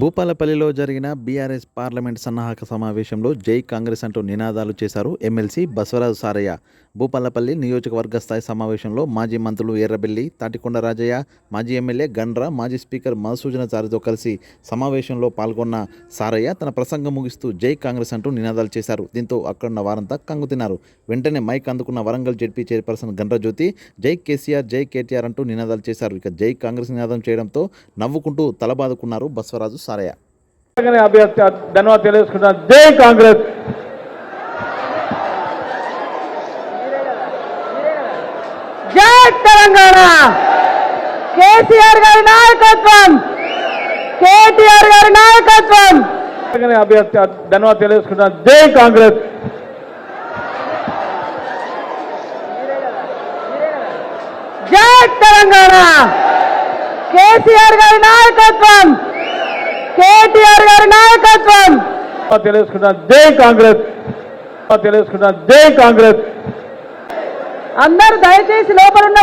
భూపాలపల్లిలో జరిగిన BRS parliament సన్నాహక సమావేశంలో జై కాంగ్రెస్ అంటూ నినాదాలు చేశారు ఎమ్మెల్సీ బసవరాజు సారయ్య. భూపాలపల్లి నియోజకవర్గ స్థాయి సమావేశంలో మాజీ మంత్రులు ఎర్రబెల్లి తాటికొండ రాజయ్య మాజీ ఎమ్మెల్యే గండ్ర మాజీ స్పీకర్ మధుసూదన చారితో కలిసి సమావేశంలో పాల్గొన్న సారయ్య తన ప్రసంగం ముగిస్తూ జై కాంగ్రెస్ అంటూ నినాదాలు చేశారు. దీంతో అక్కడున్న వారంతా కంగుతిన్నారు. వెంటనే మైక్ అందుకున్న వరంగల్ జెడ్పీ చైర్పర్సన్ గండ్రజ్యోతి జై కేసీఆర్ జై కేటీఆర్ అంటూ నినాదాలు చేశారు. ఇక జై కాంగ్రెస్ నినాదం చేయడంతో నవ్వుకుంటూ తలబాదుకున్నారు బసవరాజు సారయ్య అభ్యర్థి ధన్యవాదాలు తెలియజేసుకుంటున్నాను జై కాంగ్రెస్. జై తెలంగాణ. కేసీఆర్ గారి నాయకత్వం. కేటీఆర్ గారి నాయకత్వం. అభ్యర్థి ధన్యవాదాలు తెలియజేసుకుంటున్నాను జై కాంగ్రెస్. జై తెలంగాణ. కేసీఆర్ గారి నాయకత్వం కేటీఆర్ గారి నాయకత్వం ధన్యవాదాలు జై కాంగ్రెస్ ధన్యవాదాలు జై కాంగ్రెస్. అందరూ దయచేసి లోపల ఉన్న